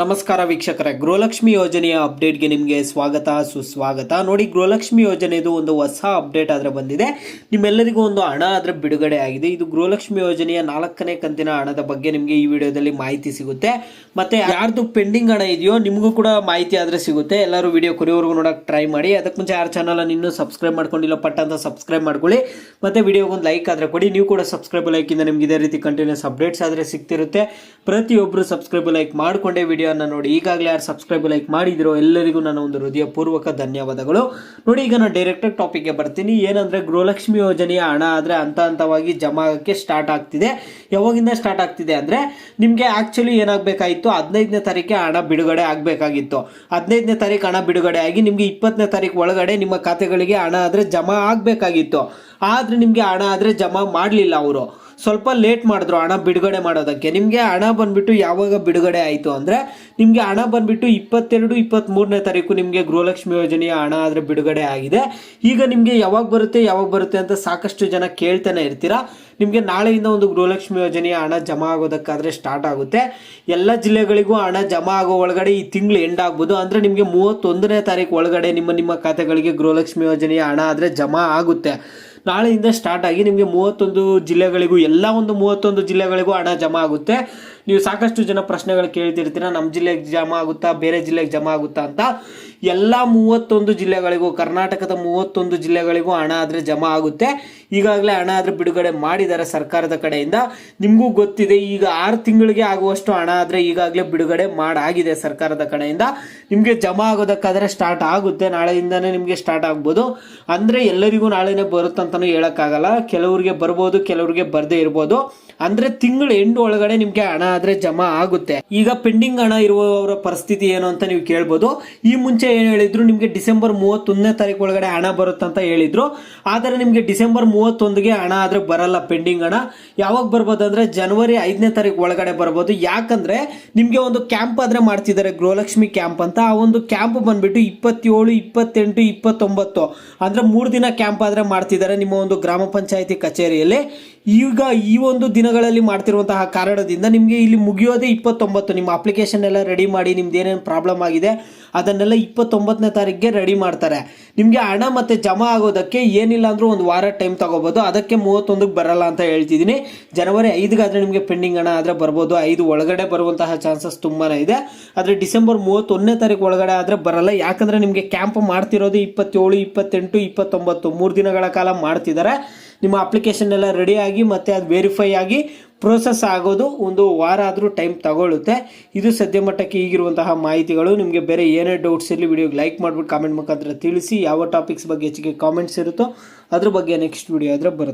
ನಮಸ್ಕಾರ ವೀಕ್ಷಕರೇ. ಗೃಹಲಕ್ಷ್ಮಿ ಯೋಜನೆಯ ಅಪ್ಡೇಟ್ಗೆ ನಿಮಗೆ ಸ್ವಾಗತ, ಸುಸ್ವಾಗತ. ನೋಡಿ, ಗೃಹಲಕ್ಷ್ಮಿ ಯೋಜನೆಯದು ಒಂದು ಹೊಸ ಅಪ್ಡೇಟ್ ಆದರೆ ಬಂದಿದೆ. ನಿಮ್ಮೆಲ್ಲರಿಗೂ ಒಂದು ಹಣ ಆದರೆ ಬಿಡುಗಡೆ ಆಗಿದೆ. ಇದು ಗೃಹಲಕ್ಷ್ಮಿ ಯೋಜನೆಯ ನಾಲ್ಕನೇ ಕಂತಿನ ಹಣದ ಬಗ್ಗೆ ನಿಮಗೆ ಈ ವಿಡಿಯೋದಲ್ಲಿ ಮಾಹಿತಿ ಸಿಗುತ್ತೆ. ಮತ್ತೆ ಯಾರ್ದು ಪೆಂಡಿಂಗ್ ಹಣ ಇದೆಯೋ ನಿಮಗೂ ಕೂಡ ಮಾಹಿತಿ ಆದರೆ ಸಿಗುತ್ತೆ. ಎಲ್ಲರೂ ವಿಡಿಯೋ ಕೊನೆವರೆಗೂ ನೋಡೋಕೆ ಟ್ರೈ ಮಾಡಿ. ಅದಕ್ಕೆ ಮುಂಚೆ ಯಾರ ಚಾನಲನ್ನು ಇನ್ನೂ ಸಬ್ಸ್ಕ್ರೈಬ್ ಮಾಡ್ಕೊಂಡಿಲ್ಲ ಪಟ್ಟ ಅಂತ ಸಬ್ಸ್ಕ್ರೈಬ್ ಮಾಡ್ಕೊಳ್ಳಿ. ಮತ್ತೆ ವಿಡಿಯೋಗೆ ಒಂದು ಲೈಕ್ ಆದರೆ ಕೊಡಿ. ನೀವು ಕೂಡ ಸಬ್ಸ್ಕ್ರೈಬ್ ಲೈಕಿಂದ ನಿಮ್ಗೆ ಇದೇ ರೀತಿ ಕಂಟಿನ್ಯೂಸ್ ಅಪ್ಡೇಟ್ಸ್ ಆದರೆ ಸಿಗ್ತಿರುತ್ತೆ. ಪ್ರತಿಯೊಬ್ಬರು ಸಬ್ಸ್ಕ್ರೈಬ್ ಲೈಕ್ ಮಾಡಿಕೊಂಡೇ ವಿಡಿಯೋನ ನೋಡಿ ಈಗಾಗಲೇ ಯಾರು ಸಬ್ಸ್ಕ್ರೈಬ್ ಲೈಕ್ ಮಾಡಿದಿರೋ ಎಲ್ಲರಿಗೂ ನನ್ನ ಒಂದು ಹೃದಯಪೂರ್ವಕ ಧನ್ಯವಾದಗಳು. ನೋಡಿ ಈಗ ನಾನು ಡೈರೆಕ್ಟಾಗಿ ಟಾಪಿಕ್ಗೆ ಬರ್ತೀನಿ. ಏನಂದ್ರೆ ಗೃಹಲಕ್ಷ್ಮಿ ಯೋಜನೆಯ ಹಣ ಆದರೆ ಹಂತ ಹಂತವಾಗಿ ಜಮಾ ಆಗೋಕ್ಕೆ ಸ್ಟಾರ್ಟ್ ಆಗ್ತಿದೆ. ಯಾವಾಗಿಂದ ಸ್ಟಾರ್ಟ್ ಆಗ್ತಿದೆ ಅಂದರೆ ನಿಮಗೆ ಆಕ್ಚುಲಿ ಏನಾಗಬೇಕಾಗಿತ್ತು ಹದಿನೈದನೇ ತಾರೀಕೆ ಹಣ ಬಿಡುಗಡೆ ಆಗಬೇಕಾಗಿತ್ತು. ಹದಿನೈದನೇ ತಾರೀಕು ಹಣ ಬಿಡುಗಡೆ ಆಗಿ ನಿಮಗೆ ಇಪ್ಪತ್ತನೇ ತಾರೀಕು ಒಳಗಡೆ ನಿಮ್ಮ ಖಾತೆಗಳಿಗೆ ಹಣ ಆದರೆ ಜಮಾ ಆಗಬೇಕಾಗಿತ್ತು. ಆದರೆ ನಿಮಗೆ ಹಣ ಆದರೆ ಜಮಾ ಮಾಡಲಿಲ್ಲ ಅವರು. ಸ್ವಲ್ಪ ಲೇಟ್ ಮಾಡಿದ್ರು ಹಣ ಬಿಡುಗಡೆ ಮಾಡೋದಕ್ಕೆ. ನಿಮಗೆ ಹಣ ಬಂದ್ಬಿಟ್ಟು ಯಾವಾಗ ಬಿಡುಗಡೆ ಆಯಿತು ಅಂದರೆ ನಿಮಗೆ ಹಣ ಬಂದ್ಬಿಟ್ಟು ಇಪ್ಪತ್ತೆರಡು ಇಪ್ಪತ್ತ್ಮೂರನೇ ತಾರೀಕು ನಿಮಗೆ ಗೃಹಲಕ್ಷ್ಮಿ ಯೋಜನೆಯ ಹಣ ಆದರೆ ಬಿಡುಗಡೆ ಆಗಿದೆ. ಈಗ ನಿಮಗೆ ಯಾವಾಗ ಬರುತ್ತೆ ಯಾವಾಗ ಬರುತ್ತೆ ಅಂತ ಸಾಕಷ್ಟು ಜನ ಕೇಳ್ತಾನೆ ಇರ್ತೀರಾ. ನಿಮಗೆ ನಾಳೆಯಿಂದ ಒಂದು ಗೃಹಲಕ್ಷ್ಮಿ ಯೋಜನೆಯ ಹಣ ಜಮಾ ಆಗೋದಕ್ಕಾದರೆ ಸ್ಟಾರ್ಟ್ ಆಗುತ್ತೆ. ಎಲ್ಲ ಜಿಲ್ಲೆಗಳಿಗೂ ಹಣ ಜಮಾ ಆಗೋ ಒಳಗಡೆ ಈ ತಿಂಗಳು ಎಂಡ್ ಆಗ್ಬೋದು. ಅಂದರೆ ನಿಮಗೆ ಮೂವತ್ತೊಂದನೇ ತಾರೀಕು ಒಳಗಡೆ ನಿಮ್ಮ ನಿಮ್ಮ ಖಾತೆಗಳಿಗೆ ಗೃಹಲಕ್ಷ್ಮಿ ಯೋಜನೆಯ ಹಣ ಆದರೆ ಜಮಾ ಆಗುತ್ತೆ. ನಾಳೆಯಿಂದ ಸ್ಟಾರ್ಟ್ ಆಗಿ ನಿಮಗೆ ಮೂವತ್ತೊಂದು ಜಿಲ್ಲೆಗಳಿಗೂ ಎಲ್ಲ ಒಂದು ಮೂವತ್ತೊಂದು ಜಿಲ್ಲೆಗಳಿಗೂ ಹಣ ಜಮಾ ಆಗುತ್ತೆ. ನೀವು ಸಾಕಷ್ಟು ಜನ ಪ್ರಶ್ನೆಗಳು ಕೇಳ್ತಿರ್ತೀರ ನಮ್ಮ ಜಿಲ್ಲೆಗೆ ಜಮಾ ಆಗುತ್ತಾ, ಬೇರೆ ಜಿಲ್ಲೆಗೆ ಜಮಾ ಆಗುತ್ತಾ ಅಂತ. ಎಲ್ಲ ಮೂವತ್ತೊಂದು ಜಿಲ್ಲೆಗಳಿಗೂ, ಕರ್ನಾಟಕದ ಮೂವತ್ತೊಂದು ಜಿಲ್ಲೆಗಳಿಗೂ ಹಣ ಆದರೆ ಜಮಾ ಆಗುತ್ತೆ. ಈಗಾಗಲೇ ಹಣ ಆದರೆ ಬಿಡುಗಡೆ ಮಾಡಿದ್ದಾರೆ ಸರ್ಕಾರದ ಕಡೆಯಿಂದ. ನಿಮಗೂ ಗೊತ್ತಿದೆ, ಈಗ ಆರು ತಿಂಗಳಿಗೆ ಆಗುವಷ್ಟು ಹಣ ಆದರೆ ಈಗಾಗಲೇ ಬಿಡುಗಡೆ ಮಾಡಾಗಿದೆ ಸರ್ಕಾರದ ಕಡೆಯಿಂದ. ನಿಮಗೆ ಜಮಾ ಆಗೋದಕ್ಕಾದರೆ ಸ್ಟಾರ್ಟ್ ಆಗುತ್ತೆ, ನಾಳೆಯಿಂದನೇ ನಿಮಗೆ ಸ್ಟಾರ್ಟ್ ಆಗ್ಬೋದು. ಅಂದರೆ ಎಲ್ಲರಿಗೂ ನಾಳೆನೇ ಬರುತ್ತಂತಲೂ ಹೇಳೋಕ್ಕಾಗಲ್ಲ. ಕೆಲವರಿಗೆ ಬರ್ಬೋದು, ಕೆಲವರಿಗೆ ಬರದೇ ಇರ್ಬೋದು. ಅಂದರೆ ತಿಂಗಳ ಎಂಡ್ ಒಳಗಡೆ ನಿಮಗೆ ಹಣ ಆದ್ರೆ ಜಮಾ ಆಗುತ್ತೆ. ಈಗ ಪೆಂಡಿಂಗ್ ಹಣ ಇರುವವರ ಪರಿಸ್ಥಿತಿ ಏನು ಅಂತ ನೀವು ಕೇಳ್ಬೋದು. ಈ ಮುಂಚೆ ಏನು ಹೇಳಿದ್ರು, ನಿಮಗೆ ಡಿಸೆಂಬರ್ ಮೂವತ್ತೊಂದನೇ ತಾರೀಕು ಒಳಗಡೆ ಹಣ ಬರುತ್ತೆ ಅಂತ ಹೇಳಿದ್ರು. ಆದರೆ ನಿಮಗೆ ಡಿಸೆಂಬರ್ ಮೂವತ್ತೊಂದಿಗೆ ಹಣ ಆದ್ರೆ ಬರಲ್ಲ ಪೆಂಡಿಂಗ್ ಹಣ. ಯಾವಾಗ ಬರ್ಬೋದು ಅಂದ್ರೆ ಜನವರಿ ಐದನೇ ತಾರೀಕು ಒಳಗಡೆ ಬರ್ಬೋದು. ಯಾಕಂದ್ರೆ ನಿಮಗೆ ಒಂದು ಕ್ಯಾಂಪ್ ಆದ್ರೆ ಮಾಡ್ತಿದ್ದಾರೆ, ಗೃಹಲಕ್ಷ್ಮಿ ಕ್ಯಾಂಪ್ ಅಂತ. ಆ ಒಂದು ಕ್ಯಾಂಪ್ ಬಂದ್ಬಿಟ್ಟು ಇಪ್ಪತ್ತೇಳು, ಇಪ್ಪತ್ತೆಂಟು, ಇಪ್ಪತ್ತೊಂಬತ್ತು. ಅಂದ್ರೆ ಮೂರು ದಿನ ಕ್ಯಾಂಪ್ ಆದ್ರೆ ಮಾಡ್ತಿದ್ದಾರೆ ನಿಮ್ಮ ಒಂದು ಗ್ರಾಮ ಪಂಚಾಯತಿ ಕಚೇರಿಯಲ್ಲಿ. ಈಗ ಈ ಒಂದು ದಿನಗಳಲ್ಲಿ ಮಾಡ್ತಿರುವಂತಹ ಕಾರಣದಿಂದ ನಿಮಗೆ ಇಲ್ಲಿ ಮುಗಿಯೋದೇ ಇಪ್ಪತ್ತೊಂಬತ್ತು. ನಿಮ್ಮ ಅಪ್ಲಿಕೇಶನ್ ಎಲ್ಲ ರೆಡಿ ಮಾಡಿ ನಿಮ್ದು ಏನೇನು ಪ್ರಾಬ್ಲಮ್ ಆಗಿದೆ, ಅದನ್ನೆಲ್ಲ ಇಪ್ಪತ್ತೊಂಬತ್ತನೇ ತಾರೀಕಿಗೆ ರೆಡಿ ಮಾಡ್ತಾರೆ. ನಿಮಗೆ ಹಣ ಮತ್ತು ಜಮಾ ಆಗೋದಕ್ಕೆ ಏನಿಲ್ಲ ಅಂದರೂ ಒಂದು ವಾರ ಟೈಮ್ ತಗೋಬೋದು. ಅದಕ್ಕೆ ಮೂವತ್ತೊಂದಕ್ಕೆ ಬರಲ್ಲ ಅಂತ ಹೇಳ್ತಿದ್ದೀನಿ. ಜನವರಿ ಐದಿಗಾದರೆ ನಿಮಗೆ ಪೆಂಡಿಂಗ್ ಹಣ ಆದರೆ ಬರ್ಬೋದು. ಐದು ಒಳಗಡೆ ಬರುವಂತಹ ಚಾನ್ಸಸ್ ತುಂಬಾ ಇದೆ. ಆದರೆ ಡಿಸೆಂಬರ್ ಮೂವತ್ತೊಂದನೇ ತಾರೀಕು ಒಳಗಡೆ ಆದರೆ ಬರಲ್ಲ. ಯಾಕಂದರೆ ನಿಮಗೆ ಕ್ಯಾಂಪ್ ಮಾಡ್ತಿರೋದು ಇಪ್ಪತ್ತೇಳು, ಇಪ್ಪತ್ತೆಂಟು, ಇಪ್ಪತ್ತೊಂಬತ್ತು. ಮೂರು ದಿನಗಳ ಕಾಲ ಮಾಡ್ತಿದ್ದಾರೆ. ನಿಮ್ಮ ಅಪ್ಲಿಕೇಶನ್ ಎಲ್ಲ ಆಗಿ ಮತ್ತೆ ಅದು ವೆರಿಫೈ ಆಗಿ ಪ್ರೋಸೆಸ್ ಆಗೋದು ಒಂದು ವಾರ ಆದರೂ ಟೈಮ್ ತಗೊಳ್ಳುತ್ತೆ ಇದು ಸದ್ಯ ಮಟ್ಟಕ್ಕೆ ಈಗಿರುವಂತಹ ಮಾಹಿತಿಗಳು. ನಿಮಗೆ ಬೇರೆ ಏನೇ ಡೌಟ್ಸ್ ಇರಲಿ ವಿಡಿಯೋಗೆ ಲೈಕ್ ಮಾಡಿಬಿಟ್ಟು ಕಾಮೆಂಟ್ ಮುಖಾಂತರ ತಿಳಿಸಿ ಯಾವ ಟಾಪಿಕ್ಸ್ ಬಗ್ಗೆ ಹೆಚ್ಚಿಗೆ ಕಾಮೆಂಟ್ಸ್ ಇರುತ್ತೋ ಅದ್ರ ಬಗ್ಗೆ ನೆಕ್ಸ್ಟ್ ವಿಡಿಯೋ ಆದರೆ ಬರುತ್ತೆ.